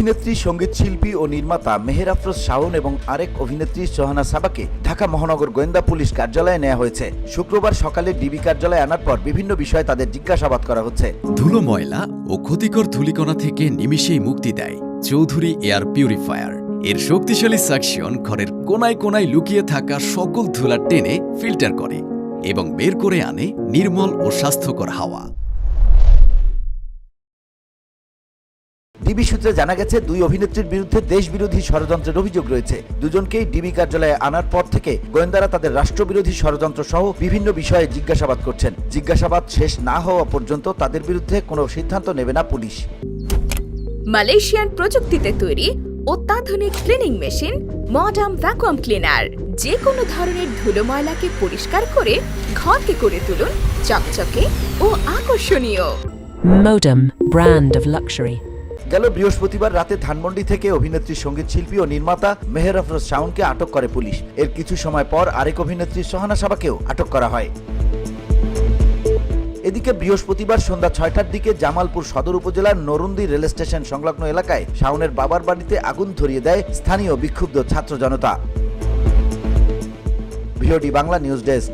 অভিনেত্রী, সংগীত শিল্পী ও নির্মাতা মেহের আফরোজ শাওন এবং আরেক অভিনেত্রী সোহানা সাবাকে ঢাকা মহানগর গোয়েন্দা পুলিশ কার্যালয়ে নেওয়া হয়েছে। শুক্রবার সকালে ডিবি কার্যালয়ে আনার পর বিভিন্ন বিষয়ে তাদের জিজ্ঞাসাবাদ করা হচ্ছে। ধুলো ময়লা ও ক্ষতিকর ধূলিকণা থেকে নিমিষেই মুক্তি দেয় চৌধুরী এয়ার পিউরিফায়ার। এর শক্তিশালী সাকশন ঘরের কোনায় কোনায় লুকিয়ে থাকা সকল ধুলা টেনে ফিল্টার করে এবং বের করে আনে নির্মল ও স্বাস্থ্যকর হাওয়া। ডিবি সূত্রে জানা গেছে দুই অভিনেত্রীর বিরুদ্ধে দেশবিরোধী ষড়যন্ত্রের অভিযোগ রয়েছে। দুজনকেই ডিবি কার্যালয়ে আনার পর থেকে গোয়েন্দারা তাদের রাষ্ট্রবিরোধী ষড়যন্ত্র সহ বিভিন্ন বিষয়ে জিজ্ঞাসাবাদ করছেন। জিজ্ঞাসাবাদ শেষ না হওয়া পর্যন্ত তাদের বিরুদ্ধে কোনো সিদ্ধান্ত নেবে না পুলিশ। মালয়েশিয়ান প্রযুক্তিতে তৈরি অত্যাধুনিক cleaning machine modern vacuum cleaner যে কোনো ধরনের ধুলো ময়লাকে পরিষ্কার করে ঘরকে করে তুলুন চকচকে ও আকর্ষণীয়। Modem, brand of luxury. গেল বৃহস্পতিবার রাতে ধানমন্ডি থেকে অভিনেত্রী সংগীত শিল্পী ও নির্মাতা মেহের আফরোজ শাওনকে আটক করে পুলিশ। এর কিছু সময় পর আরেক অভিনেত্রী সোহানা সাবাকেও আটক করা হয়। এদিকে বৃহস্পতিবার সন্ধ্যা ছয়টার দিকে জামালপুর সদর উপজেলার নরুন্দি রেল স্টেশন সংলগ্ন এলাকায় শাওনের বাবার বাড়িতে আগুন ধরিয়ে দেয় স্থানীয় বিক্ষুব্ধ ছাত্র জনতা। VOD Bangla news desk.